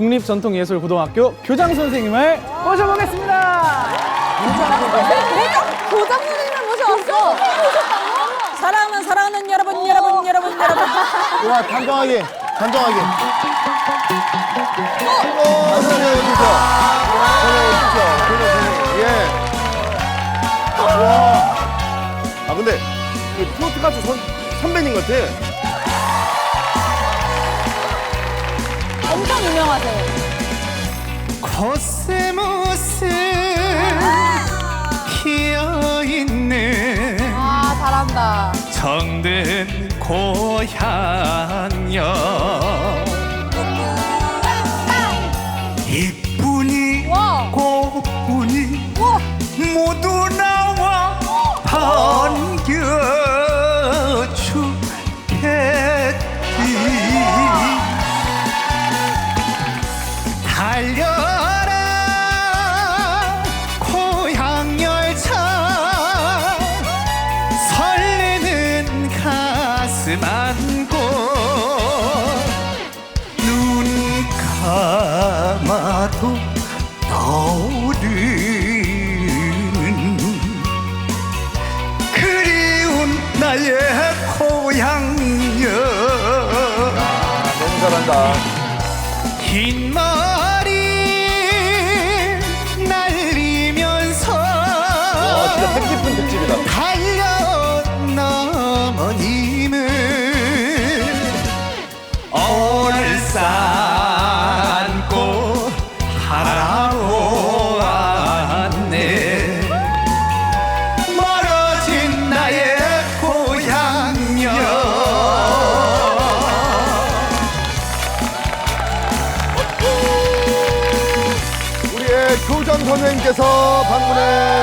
국립전통예술고등학교 교장 선생님을 모셔보겠습니다. 교장 선생님을 모셔왔어. 사랑하는 사랑하는 여러분, 여러분, 여러분, 여러분. 와, 단정하게, 단정하게. 어, 선생님, 여기서. 선생님, 여기서. 교장 선생님, 예. 와. 아, 근데, 그 트로트 가수 선, 선배님 같아. 엄청 유명하세요. 코스모스 피어있는 아, 잘한다. 정든 고향여 이쁜이 와. 고분이 와. 모두 나와 반 안고 눈 감아도 떠오르는 그리운 나의 고향여 너무 잘한다. 흰머 교장 선생님께서 방문해